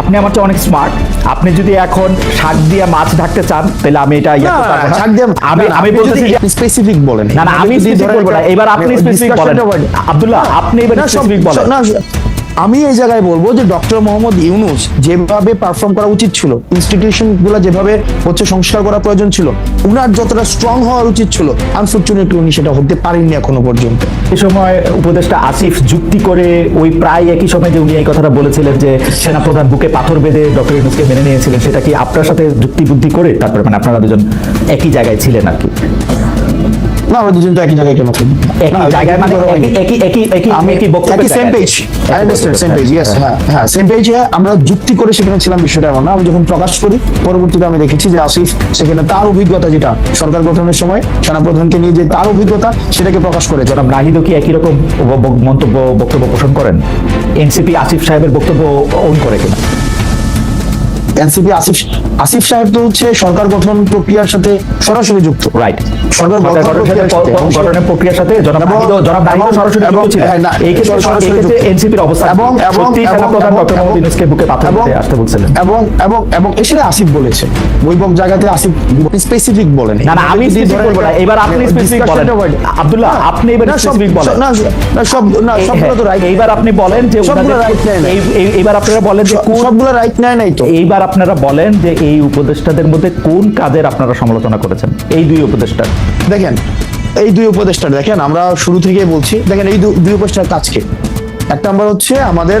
আপনি আমার চেয়ে অনেক স্মার্ট আপনি যদি এখন শাক দিয়ে মাছ ঢাকতে চান তাহলে আমি এটা ইয়ে করতে পারব শাক দিয়ে আমি আমি বলতেছি স্পেসিফিক বলেন। না না আমি স্পেসিফিক বলব না। এবার আপনি মানে স্পেসিফিক বলেন টা বলেন। আব্দুল্লাহ আপনি এবার স্পেসিফিক বলেন। না, আমি এই জায়গায় বলব যে ডক্টর মোহাম্মদ ইউনুস যেভাবে পারফর্ম করা উচিত ছিল ইনস্টিটিউশনগুলো যেভাবে হচ্ছে সংস্কার করা প্রয়োজন ছিল, উনার যতটা স্ট্রং হওয়ার উচিত ছিল আনফর্চুনেটলি উনি সেটা হতে পারেননি এখনও পর্যন্ত। এই সময় উপদেষ্টা আসিফ যুক্তি করে ওই প্রায় একই সময় যে উনি এই কথাটা বলেছিলেন যে সেনাপ্রধান বুকে পাথর বেঁধে ডক্টর ইউনুসকে মেনে নিয়েছিলেন, সেটা কি আপনার সাথে যুক্তি বুদ্ধি করে তারপরে মানে আপনারা দুজন একই জায়গায় ছিলেন আর কি? না আমরা দুজন তো একই জায়গায় কেন একই জায়গায় মানে একই একই একই আমি একই same page I understand same page yes হ্যাঁ। হ্যাঁ সেম পেজে আমরা যুক্তি করে সেখানে ছিলাম বিষয়টা এমন না আমি যখন প্রকাশ করি পরবর্তীতে আমি দেখেছি যে আসিফ সেখানে তার অভিজ্ঞতা যেটা সরকার গঠনের সময় সেনাপ্রধানকে নিয়ে যে তার অভিজ্ঞতা সেটাকে প্রকাশ করে জনাব নাহিদও কি একই রকম মন্তব্য বক্তব্য পোষণ করেন? এনসিপি আসিফ সাহেবের বক্তব্য ওন করে কিনা? এনসিপি আসিফ আসিফ সাহেব তো হচ্ছে সরকার গঠন প্রক্রিয়ার সাথে সরাসরি যুক্ত। রাইট সরকার গঠনের প্রক্রিয়ার সাথে সরাসরি হ্যাঁ, এই ক্ষেত্রে। এনসিপির অবস্থা এবং এবং এবং- এবং- আসতে বলছিলেন। এবং এবং এবং এসে আসিফ বলেছে। বৈভব জায়গাতে আসিফ স্পেসিফিক বলেন। না না আমি স্পেসিফিক বলব না। এবার আপনি স্পেসিফিক বলেন। আব্দুল্লাহ আপনি এবার স্পেসিফিক বলেন। না না সব না সবগুলো তো রাইট এইবার আপনি বলেন যে সবগুলো ওনাদের- right নেয় না। এই- এই- এইবার আপনারা বলেন যে কোন সবগুলো রাইট নেয় নাই তো। এইবার আপনারা বলেন যে এই উপদেষ্টাদের মধ্যে কোন কাজের আপনারা সমালোচনা করেছেন? এই দুই উপদেষ্টার। দেখেন এই দুই উপদেষ্টা দেখেন আমরা শুরু থেকেই বলছি দেখেন এই দুই উপদেষ্টার কাজকে এক নাম্বার হচ্ছে আমাদের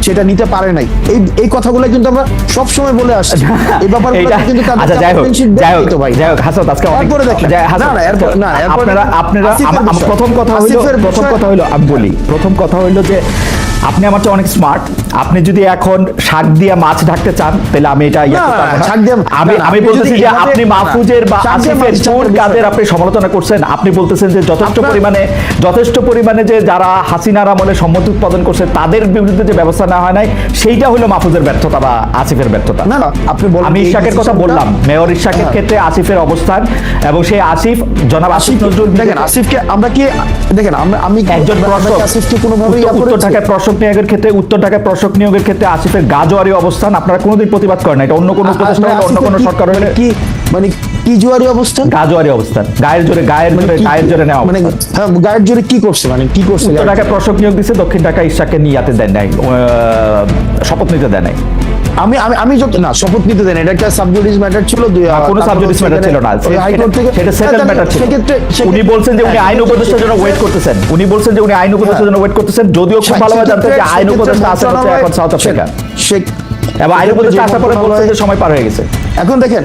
সেটা নিতে পারে নাই এই এই কথাগুলো কিন্তু আমরা সব সময় বলে আসছি এই ব্যাপারগুলো কিন্তু তাদের আচ্ছা যাই হোক যাই হোক ভাই যাই হোক হাসাত আজকে অনেক পরে দেখেন। যাই- হাসান, না, না, এরপর- না, আপনারা আপনারা। প্রথম কথা হলো প্রথম কথা হলো আমি বলি প্রথম কথা হলো যে আপনি আমার চেয়ে অনেক স্মার্ট আপনি যদি এখন শাক দিয়ে মাছ ঢাকতে চান তাহলে আমি এটা। শাক দিয়ে- আমি আমি বলতেছি যে আপনি মাহফুজের বা আসিফের কোন কাজের আপনি সমালোচনা করছেন? আপনি বলতেছেন যে যথেষ্ট পরিমাণে যথেষ্ট পরিমাণে যে যারা হাসিনার আমলে সম্মতি উৎপাদন করছে তাদের বিরুদ্ধে যে ব্যবস্থা নেওয়া হয় নাই সেইটা হলো মাহফুজের ব্যর্থতা বা আসিফের ব্যর্থতা। না আপনি আমি ইশাকের কথা বললাম। মেয়র ইশাকের হ্যাঁ। ক্ষেত্রে আসিফের অবস্থান এবং সেই আসিফ জনাব আসিফ নজরুল দেখেন আসিফকে আমরা কি দেখেন আমি একজন আসিফকে কোনোভাবেই উত্তর- ঢাকায় প্রশক নিয়োগের ক্ষেত্রে উত্তর ঢাকায় প্রশাসক নিয়োগের ক্ষেত্রে আসিফের গাজোয়ারি অবস্থান আপনারা কোনোদিন প্রতিবাদ করেন না। এটা অন্য কোনো উপদেষ্টা অন্য কোনো সরকার হলে কি মানে কি জোয়ারি অবস্থান? গাজোয়ারি অবস্থান। গায়ের জোরে গায়ের জোরে গায়ের জোরে নেওয়া মানে হ্যাঁ গায়ের জোরে কি করছে? মানে কি করছে? উত্তর ঢাকায় প্রশাসক নিয়োগ দিছে দক্ষিণ ঢাকায় ইশাককে নিয়াতে দেন নাই শপথ নিতে দেন নাই। আমি আমি আমি যত না শপথ নিতে দেন এটা একটা সাবজুডিস ম্যাটার ছিল দুই কোনো তারপর ম্যাটার ছিল না। হাইকোর্ট থেকে সেটা সেটেল ম্যাটার ছিল। সেক্ষেত্রে উনি বলছেন যে উনি হ্যাঁ, আইন উপদেষ্টার জন্য ওয়েট করতেছেন। উনি বলছেন যে উনি আইন উপদেষ্টার জন্য ওয়েট করতেছেন। যদিও খুব ভালোভাবে জানতেন যে আইন উপদেষ্টা আছে এখন সাউথ আফ্রিকা এবং আইন উপদেষ্টা আসার পরে বলছেন যে সময় পার হয়ে গেছে। এখন দেখেন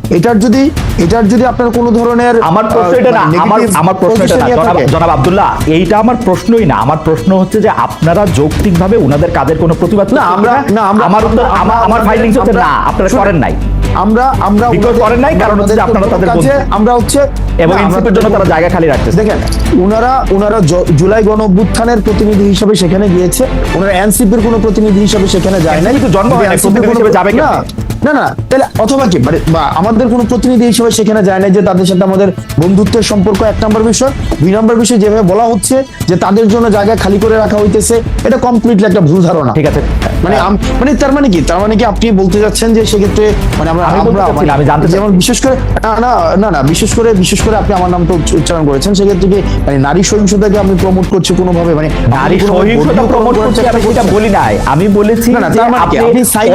এটার যদি এটার যদি আপনার কোনো ধরনের আমার প্রশ্ন এটা না মানে আমার আমার প্রশ্ন এটা না। জনাব আব্দুল্লাহ এইটা আমার প্রশ্নই না। আমার প্রশ্ন হচ্ছে যে আপনারা যৌক্তিকভাবে উনাদের কাজের কোনো প্রতিবাদ না আমরা না আমরা আমার উত্তর আমার আমার ফাইন্ডিংস হচ্ছে না আপনারা করেন নাই। আমরা আমরা ওনাদের- করেন নাই, কারণ হচ্ছে আপনারা তাদের কাছে আমরা হচ্ছে এবং না, ইনসিপের জন্য তারা জায়গা খালি রাখতেছে। দেখেন ওনারা ওনারা জুলাই গণ অভ্যুত্থানের প্রতিনিধি হিসেবে সেখানে গিয়েছে। ওনারা এনসিপির কোনো প্রতিনিধি হিসেবে সেখানে যায় নাই। NCP তো জন্ম হয় হিসেবে যাবে না? না না তাহলে অথবা কি? মানে বা আমাদের কোনো প্রতিনিধি হিসেবে সেখানে যায় না যে তাদের সাথে আমাদের বন্ধুত্বের সম্পর্ক এক নম্বর বিষয়। দুই নম্বর বিষয় যেভাবে বলা হচ্ছে যে তাদের জন্য জায়গা খালি করে রাখা হইতেছে এটা কমপ্লিটলি একটা ভুল ধারণা। ঠিক আছে। মানে মানে তার মানে কি? তার মানে কি আপনি বলতে যাচ্ছেন যে সেক্ষেত্রে মানে আমরা মানে আমি জানতে যেমন বিশেষ করে না না না না বিশেষ করে বিশেষ করে আপনি আমার নামটা উচ্চ- উচ্চারণ করেছেন সেক্ষেত্রে কি মানে নারী সহিংসতাকে আমি প্রমোট করছি কোনোভাবে? মানে নারী সহিংসতা প্রমোট করছি আমি সেটা বলি নাই। আমি বলেছি না, না, তার মানে? আপনি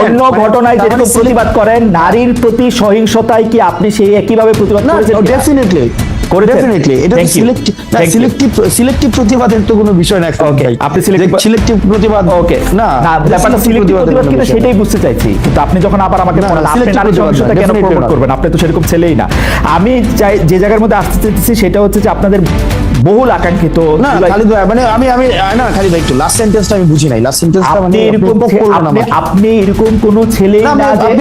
অন্য মানে ঘটনায় তার মানে যেরকম প্রতিবাদ করেন? নারীর প্রতি সহিংসতায় কি আপনি সেই একইভাবে প্রতিবাদ করেছেন ডেফিনেটলি করেছেন? ডেফিনেটলি এটা সিলেক্টিভ সিলেক্টিভ সিলেক্টিভ প্রতিবাদের তো কোনো বিষয় না Okay, আপনি সিলেক্টিভ প্রতিবাদ ওকে না না ব্যাপারটা সিলেক্টিভ প্রতিবাদ কিনা সেটাই বুঝতে চাইছি। কিন্তু আপনি যখন আবার আমাকে বলেন আপনি নারী সহিংসতা কেন প্রমোট করবেন? আপনি তো সেরকম ছেলেই না। আমি চাই যে জায়গার মধ্যে আসতে চাইছি সেটা হচ্ছে যে আপনাদের বহুল আকাঙ্ক্ষিত না খালিদ ভাই মানে আমি আমি না খালিদ ভাই একটু লাস্ট সেন্টেন্সটা আমি বুঝি নাই লাস্ট সেন্টেন্সটা আপনি মানে এরকম আপনি এরকম কোন ছেলে না, যে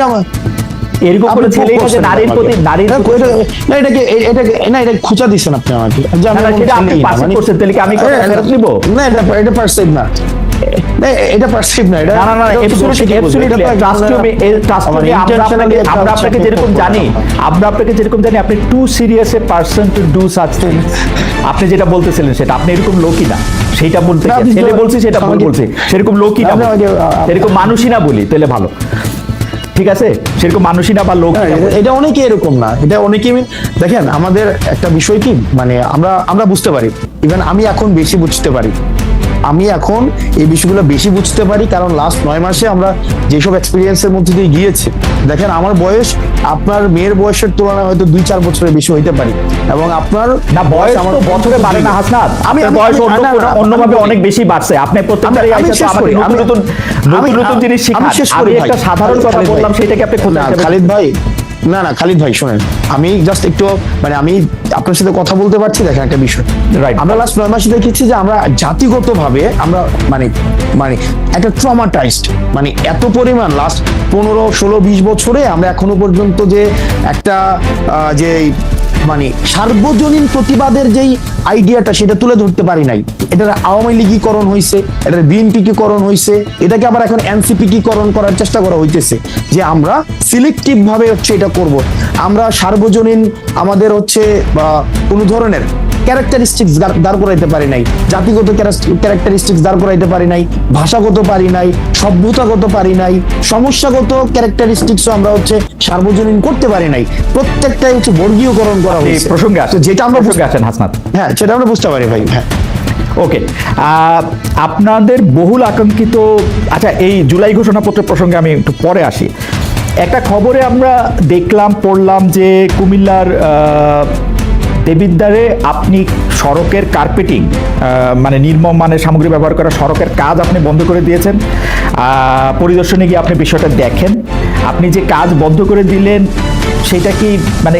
এরকম আপনি ছেলে না নারীর প্রতি নারীর না, প্রতি- এটা- না এটাকে এটাকে না এটা খুঁচা দিচ্ছেন আপনি আমাকে। যে আমি না, না, কোনো সেটা আপনি ছেলেই না, পার্সিভ করছেন, তাহলে কি আমি ফেরত নিবো? না এটা এটা পার্সিভ না না, এটা পার্সিভ না এটা না না না আমার আপনাকে- আপনি যেরকম জানি আমরা আপনাকে যেরকম জানি আপনি too serious a person to do such things আপনি যেটা বলতেছিলেন সেটা আপনি এরকম লোকই না সেইটা বলতে ছেলে বলছি সেটা ভুল বলছি সেরকম লোকই না সেরকম মানুষই না বলি তাহলে ভালো। ঠিক আছে? সেরকম মানুষই না বা লোক হ্যাঁ, এটা- এটা অনেকে এরকম না এটা অনেকে দেখেন আমাদের একটা বিষয় কি মানে আমরা আমরা বুঝতে পারি। ইভেন আমি এখন বেশি বুঝতে পারি। আমি এখন এই বিষয়গুলো বেশি বুঝতে পারি কারণ লাস্ট নয় মাসে আমরা যেসব এক্সপিরিয়েন্সের মধ্যে দিয়ে গিয়েছি দেখেন আমার বয়স আপনার মেয়ের বয়সের তুলনায় হয়তো দুই চার বছরের বেশি হইতে পারি। এবং আপনার না বয়স আমার বছরে বাড়ে না হাসনাত। আমি বয়স অন্যভাবে অনেক বেশি বাড়ছে। আপনি প্রত্যেকবারই আইসা তো শেষ আমাকে করি, নতুন আমি- নতুন নতুন জিনিস আমি শিখান। শেষ আমি করি একটা সাধারণ কথা বললাম সেটাকে আপনি না খালিদ ভাই না না খালিদ ভাই শোনেন। আমি জাস্ট একটু মানে আমি আপনার সাথে কথা বলতে পারছি দেখেন একটা বিষয়। রাইট আমরা লাস্ট নয় মাসে দেখেছি যে আমরা জাতিগতভাবে আমরা মানে মানে একটা ট্রমাটাইজড মানে এত পরিমাণ লাস্ট পনেরো ষোলো বিশ বছরে আমরা এখনও পর্যন্ত যে একটা যে মানে সার্বজনীন প্রতিবাদের যেই আইডিয়াটা, সেটা তুলে ধরতে পারি নাই। এটার আওয়ামী লীগীকরণ হয়েছে এটার বিএনপিকীকরণ হয়েছে এটাকে আবার এখন এনসিপিকীকরণ করার চেষ্টা করা হইতেছে যে আমরা সিলেক্টিভ ভাবে হচ্ছে এটা করব। আমরা সার্বজনীন আমাদের হচ্ছে কোনো ধরনের ক্যারেক্টারিস্টিক্স দাঁড় করাইতে পারি নাই জাতিগত ক্যারেক্টারিস্টিক্স দাঁড় করাইতে পারি নাই ভাষাগত পারি নাই সভ্যতাগত পারি নাই সমস্যাগত ক্যারেক্টারিস্টিক্সও আমরা হচ্ছে সার্বজনীন করতে পারি নাই প্রত্যেকটাই হচ্ছে বর্গীয়করণ করা হয়েছে। প্রসঙ্গে আসেন। যেটা আমরা প্রসঙ্গে আসেন হাসনাত। হ্যাঁ সেটা আমরা বুঝতে পারি ভাই হ্যাঁ। ওকে আপনাদের বহুল আকাঙ্ক্ষিত আচ্ছা এই জুলাই ঘোষণাপত্র প্রসঙ্গে আমি একটু পরে আসি। একটা খবরে আমরা দেখলাম পড়লাম যে কুমিল্লার আহ, দেবিদ্বারে আপনি সড়কের কার্পেটিং মানে নির্মম মানের সামগ্রী ব্যবহার করা সড়কের কাজ আপনি বন্ধ করে দিয়েছেন। পরিদর্শনে গিয়ে আপনি বিষয়টা দেখেন। আপনি যে কাজ বন্ধ করে দিলেন, সেটা কি মানে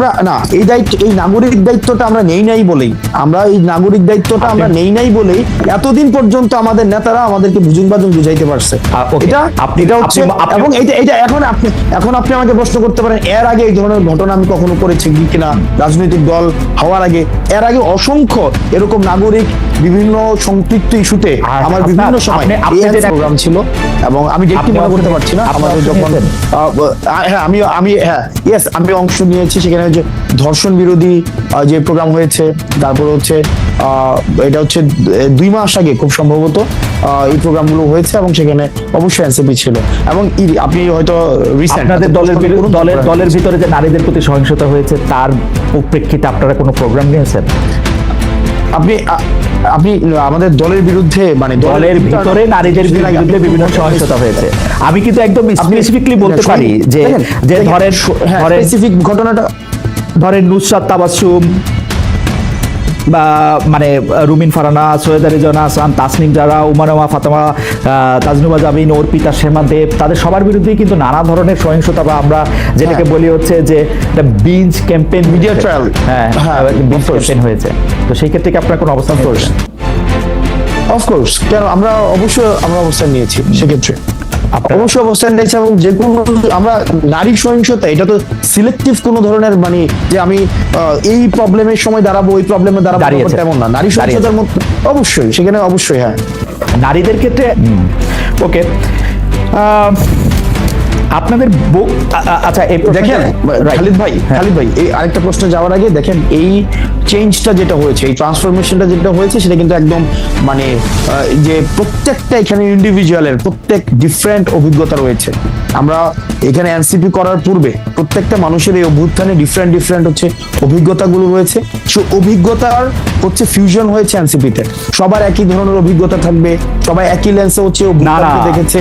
আমরা না এই দায়িত্ব এই নাগরিক দায়িত্বটা আমরা নেই নাই বলেই আমরা এই নাগরিক দায়িত্বটা আমরা নেই নাই বলেই এতদিন পর্যন্ত আমাদের নেতারা আমাদেরকে বুঝুন বাজুন বুঝাইতে পারছে। এটা আপনি- এটা হচ্ছে এবং এটা এটা এখন আপনি এখন আপনি আমাকে প্রশ্ন করতে পারেন এর আগে এই ধরনের ঘটনা আমি কখনো করেছি কি কিনা? রাজনৈতিক দল হওয়ার আগে এর আগে অসংখ্য এরকম নাগরিক বিভিন্ন সম্পৃক্ত ইস্যুতে আর আমার বিভিন্ন সময় প্রোগ্রাম ছিল এবং আমি ডেটটি মনে করতে পারছি না আমাদের যখন হ্যাঁ আমি আমি হ্যাঁ ইয়েস আমি অংশ নিয়েছি সেখানে যে ধর্ষণ বিরোধী যে প্রোগ্রাম হয়েছে তারপর হচ্ছে এটা হচ্ছে দুই মাস আগে খুব সম্ভবত এই প্রোগ্রামগুলো হয়েছে এবং সেখানে অবশ্যই এনসিপি ছিল। এবং আপনি হয়তো রিসেন্ট আপনাদের দলের দলের দলের ভিতরে যে নারীদের প্রতি সহিংসতা হয়েছে তার প্রেক্ষিতে আপনারা কোনো প্রোগ্রাম নিয়েছেন? আপনি আপনি আমাদের দলের বিরুদ্ধে মানে দলের ভিতরে নারীদের বিরুদ্ধে বিভিন্ন সহিংসতা হয়েছে। আমি কিন্তু একদম স্পেসিফিকলি বলতে পারি যে যে ধরেন হ্যাঁ, ধরেন স্পেসিফিক ঘটনাটা ধরেন নুসরাত তাবাসুম বা মানে রুমিন ফারানা সৈয়দ রেজনা আসান তাসনিম যারা উমানুমা ফাতেমা তাজনুবা জামিন অর্পিতা শেমা দেব তাদের সবার বিরুদ্ধেই কিন্তু নানা ধরনের সহিংসতা বা আমরা যেটাকে হ্যাঁ। বলি হচ্ছে যে বিঞ্জ ক্যাম্পেইন মিডিয়া trial। হ্যাঁ হ্যাঁ, বিঞ্জ of ক্যাম্পেইন হয়েছে। তো সেই ক্ষেত্রে কি আপনার কোনো অবস্থান করবেন অফকোর্স কেন? আমরা অবশ্যই আমরা অবস্থান নিয়েছি সেক্ষেত্রে। অবশ্যই অবস্থান নিয়েছি এবং যে কোনো আমরা নারী সহিংসতা এটা তো সিলেক্টিভ কোনো ধরনের মানে যে আমি এই প্রবলেমের সময় দাঁড়াবো ওই প্রবলেমে দাঁড়াবো এমন না। নারী সহিংসতার মধ্যে অবশ্যই সেখানে অবশ্যই হ্যাঁ। নারীদের ক্ষেত্রে ওকে। আপনাদের আচ্ছা দেখেন. খালিদ ভাই হ্যাঁ। খালিদ ভাই এই আরেকটা প্রশ্ন যাওয়ার আগে দেখেন এই চেঞ্জটা যেটা হয়েছে এই ট্রান্সফরমেশনটা যেটা হয়েছে সেটা কিন্তু একদম মানে যে প্রত্যেকটা এখানে ইন্ডিভিজুয়ালের প্রত্যেক ডিফারেন্ট অভিজ্ঞতা রয়েছে। আমরা এখানে এনসিপি করার পূর্বে প্রত্যেকটা মানুষের এই অভ্যুত্থানে ডিফারেন্ট ডিফারেন্ট হচ্ছে অভিজ্ঞতাগুলো রয়েছে। সে অভিজ্ঞতার হচ্ছে ফিউশন হয়েছে এনসিপিতে সবার একই ধরনের অভিজ্ঞতা থাকবে সবাই একই লেন্সে হচ্ছে দেখেছে।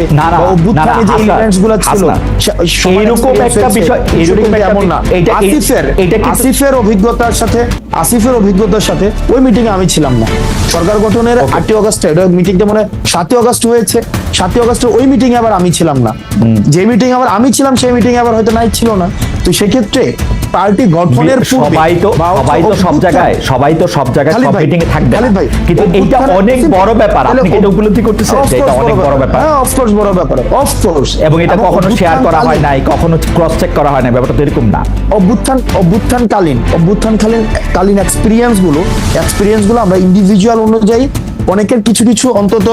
অভ্যুত্থানে যে গুলো ছিল experience একটা বিষয়- একটা এমন না। এই- আসিফের আসিফের অভিজ্ঞতার সাথে আসিফের অভিজ্ঞতার সাথে ওই মিটিং আমি ছিলাম না। সরকার গঠনের. আটই অগস্ট এটা মিটিংটা মানে সাতই অগস্ট হয়েছে। সাতই অগস্ট ওই মিটিং আবার আমি ছিলাম না। যে মিটিং আবার আমি ছিলাম সেই মিটিং আবার হয়তো নাই ছিল না। তো সেক্ষেত্রে পার্টি গঠনের সবাই তো সবাই তো সব জায়গায় সবাই তো সব জায়গায় সব মিটিং এ থাকবে কিন্তু এইটা অনেক বড় ব্যাপার। আপনি এটা উপলব্ধি করতেছেন যে এটা অনেক বড় ব্যাপার। হ্যাঁ অফ কোর্স বড় ব্যাপার। অফ কোর্স এবং এটা কখনো শেয়ার করা হয় নাই কখনো ক্রস চেক করা হয় না ব্যাপারটা তো এরকম না। অভ্যুত্থান অভ্যুত্থানকালীন অভ্যুত্থানকালীন কালীন এক্সপিরিয়েন্সগুলো এক্সপিরিয়েন্সগুলো আমরা ইন্ডিভিজুয়াল অনুযায়ী অনেকের কিছু কিছু অন্তত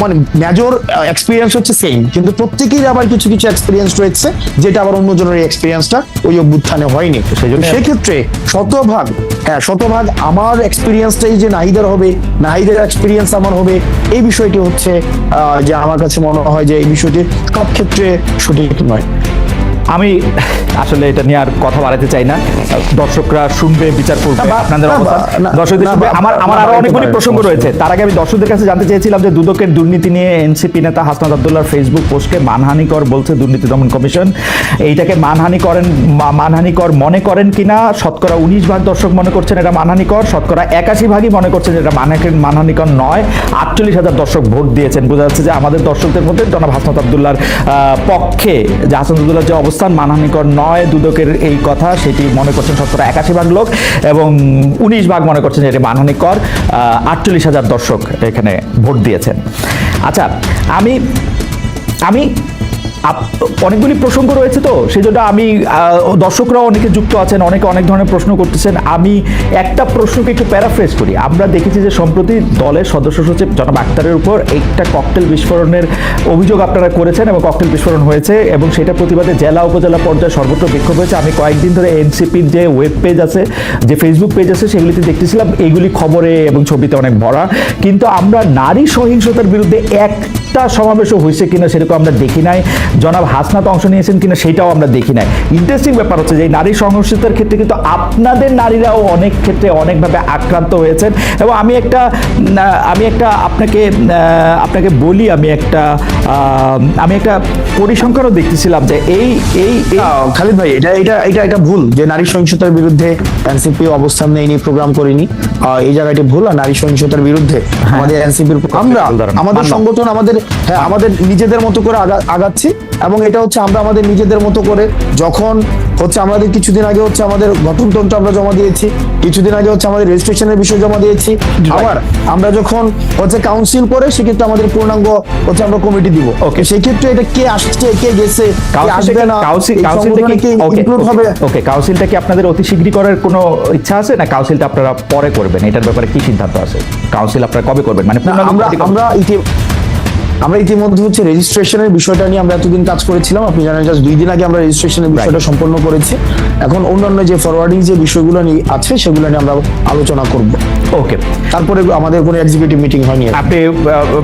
মানে মেজর এক্সপিরিয়েন্স হচ্ছে সেম কিন্তু প্রত্যেকের আবার কিছু কিছু এক্সপিরিয়েন্স রয়েছে যেটা আবার অন্যজনের এক্সপিরিয়েন্সটা ওই অভ্যুত্থানে হয়নি। সেক্ষেত্রে শতভাগ হ্যাঁ শতভাগ আমার এক্সপিরিয়েন্সটাই যে নাহিদের হবে নাহিদের এক্সপিরিয়েন্স আমার হবে এই বিষয়টি হচ্ছে আহ, যে আমার কাছে মনে হয় যে এই বিষয়টি সব ক্ষেত্রে সঠিক নয়। আমি আসলে এটা নিয়ে আর কথা বাড়াতে চাই না। দর্শকরা শুনবে বিচার করবে আপনাদের না, অবস্থান। দর্শকদের শুনবে। আমার আমার আরও অনেকগুলি প্রসঙ্গ রয়েছে। তার আগে আমি দর্শকদের কাছে জানতে চেয়েছিলাম যে দুদকের দুর্নীতি নিয়ে এনসিপি নেতা হাসনাত আব্দুল্লাহর ফেসবুক পোস্টকে মানহানিকর বলছে দুর্নীতি দমন কমিশন। এইটাকে মানহানি করেন মানহানিকর মনে করেন কিনা? শতকরা উনিশ ভাগ দর্শক মনে করছেন এটা মানহানিকর শতকরা একাশি ভাগই মনে করছেন এটা মানহানি- মানহানিকর নয়। আটচল্লিশ হাজার দর্শক ভোট দিয়েছেন। বোঝা যাচ্ছে যে আমাদের দর্শকদের মধ্যে জনাব হাসনাত আব্দুল্লাহর আহ, পক্ষে যে হাসান আব্দুল্লাহর যে অবস্থান মানহানিকর নয়। দুদকের এই কথা, সেটি মনে করছেন শতকরা একাশি ভাগ লোক এবং উনিশ ভাগ মনে করছেন এটি মানহানিকর আটচল্লিশ হাজার দর্শক এখানে ভোট দিয়েছেন। আচ্ছা আমি আমি অনেকগুলি প্রসঙ্গ রয়েছে তো সেই জন্য আমি দর্শকরাও অনেকে যুক্ত আছেন, অনেকে অনেক ধরনের প্রশ্ন করতেছেন। আমি একটা প্রশ্নকে একটু প্যারাফ্রেজ করি। আমরা দেখেছি যে সম্প্রতি দলের সদস্য সচিব জনাব আক্তারের উপর একটা ককটেল বিস্ফোরণের অভিযোগ আপনারা করেছেন এবং ককটেল বিস্ফোরণ হয়েছে এবং সেটা প্রতিবাদে জেলা উপজেলা পর্যায়ে সর্বত্র বিক্ষোভ হয়েছে। আমি কয়েকদিন ধরে এনসিপির যে ওয়েব পেজ আছে, যে ফেসবুক পেজ আছে, সেগুলিতে দেখতেছিলাম। এইগুলি খবরে এবং ছবিতে অনেক ভরা। কিন্তু আমরা নারী সহিংসতার বিরুদ্ধে একটা সমাবেশও হয়েছে কিনা সেরকম আমরা দেখি নাই। জনাব হাসনাত অংশ নিয়েছেন কিনা সেটাও আমরা দেখি নাই। ইন্টারেস্টিং ব্যাপার হচ্ছে যে নারী সহিংসতার ক্ষেত্রে কিন্তু আপনাদের নারীরাও অনেক ক্ষেত্রে অনেকভাবে আক্রান্ত হয়েছেন এবং আমি একটা আমি একটা আপনাকে আপনাকে বলি আমি একটা আমি একটা পরিসংখ্যানও দেখতেছিলাম যে এই এই খালিদ ভাই এটা এটা এটা এটা ভুল যে নারী সহিংসতার বিরুদ্ধে এনসিপি অবস্থান নেয়নি প্রোগ্রাম করিনি। এই জায়গাটি ভুল আর নারী সহিংসতার বিরুদ্ধে আমাদের এনসিপির আমরা আমাদের সংগঠন আমাদের হ্যাঁ আমাদের নিজেদের মতো করে আগাচ্ছি এবং এটা হচ্ছে আমরা আমাদের নিজেদের মতো করে যখন হচ্ছে আমাদের কিছুদিন আগে হচ্ছে আমাদের গঠনতন্ত্র আমরা জমা দিয়েছি কিছুদিন আগে হচ্ছে আমাদের রেজিস্ট্রেশনের বিষয় জমা দিয়েছি আবার আমরা যখন হচ্ছে কাউন্সিল করে সেক্ষেত্রে আমাদের পূর্ণাঙ্গ হচ্ছে আমরা কমিটি দিব। ওকে সেক্ষেত্রে এটা কে আসছে কে গেছে কে আসবে না কাউন্সিল কাউন্সিলটা কি হবে? ওকে কাউন্সিলটা কি আপনাদের অতি শীঘ্রই করার কোনো ইচ্ছা আছে? না কাউন্সিলটা আপনারা পরে করবেন? এটার ব্যাপারে কি সিদ্ধান্ত আছে? কাউন্সিল আপনারা কবে করবেন? মানে আমরা আমরা আমরা ইতিমধ্যে হচ্ছে রেজিস্ট্রেশনের বিষয়টা নিয়ে আমরা এতদিন কাজ করেছিলাম। আপনি জানেন জাস্ট দুই দিন আগে আমরা রেজিস্ট্রেশনের বিষয়টা সম্পন্ন করেছি। এখন অন্যান্য যে ফরওয়ার্ডিং যে বিষয়গুলো নিয়ে আছে সেগুলো নিয়ে আমরা আলোচনা করব। ওকে তারপরে আমাদের কোনো এক্সিকিউটিভ মিটিং হয়নি আপনি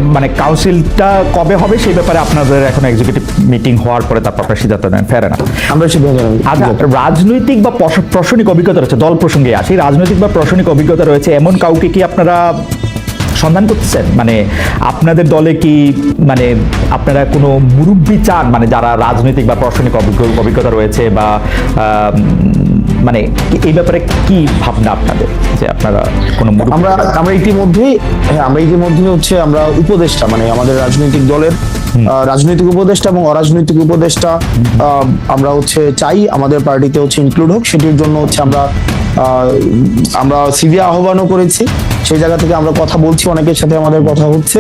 মানে কাউন্সিলটা কবে হবে সেই ব্যাপারে আপনাদের এখন এক্সিকিউটিভ মিটিং হওয়ার পরে তারপর আপনার সিদ্ধান্ত নেন। ফের না আমরা সিদ্ধান্ত। আচ্ছা রাজনৈতিক বা প্রশ- প্রশাসনিক অভিজ্ঞতা রয়েছে দল প্রসঙ্গে আসি। রাজনৈতিক বা প্রশাসনিক অভিজ্ঞতা রয়েছে এমন কাউকে কি আপনারা সন্ধান করতেছেন? মানে আপনাদের দলে কি মানে আপনারা কোনো মুরব্বী চান? মানে যারা রাজনৈতিক বা প্রশাসনিক অভিজ্ঞ- অভিজ্ঞতা রয়েছে বা মানে এই ব্যাপারে কি ভাবনা আপনাদের? যে আপনারা কোনো আমরা আমরা ইতিমধ্যেই হ্যাঁ আমরা ইতিমধ্যে হচ্ছে আমরা উপদেষ্টা মানে আমাদের রাজনৈতিক দলের রাজনৈতিক উপদেষ্টা এবং অরাজনৈতিক উপদেষ্টা আহ, আমরা হচ্ছে চাই আমাদের পার্টিতে হচ্ছে ইনক্লুড হোক। সেটির জন্য হচ্ছে আমরা আমরা সিভি আহ্বানও করেছি। সেই জায়গা থেকে আমরা কথা বলছি অনেকের সাথে আমাদের কথা হচ্ছে।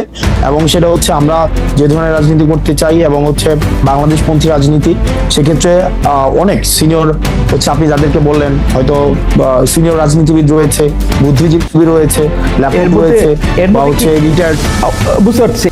এবং সেটা হচ্ছে আমরা যে ধরনের রাজনীতি করতে চাই এবং হচ্ছে বাংলাদেশপন্থী রাজনীতি সেক্ষেত্রে অনেক সিনিয়র হচ্ছে আপনি যাদেরকে বললেন হয়তো সিনিয়র রাজনীতিবিদ রয়েছে বুদ্ধিজীবী রয়েছে ল্যাপটপ রয়েছে বা হচ্ছে রিটায়ার্ড বুঝতে পারছি।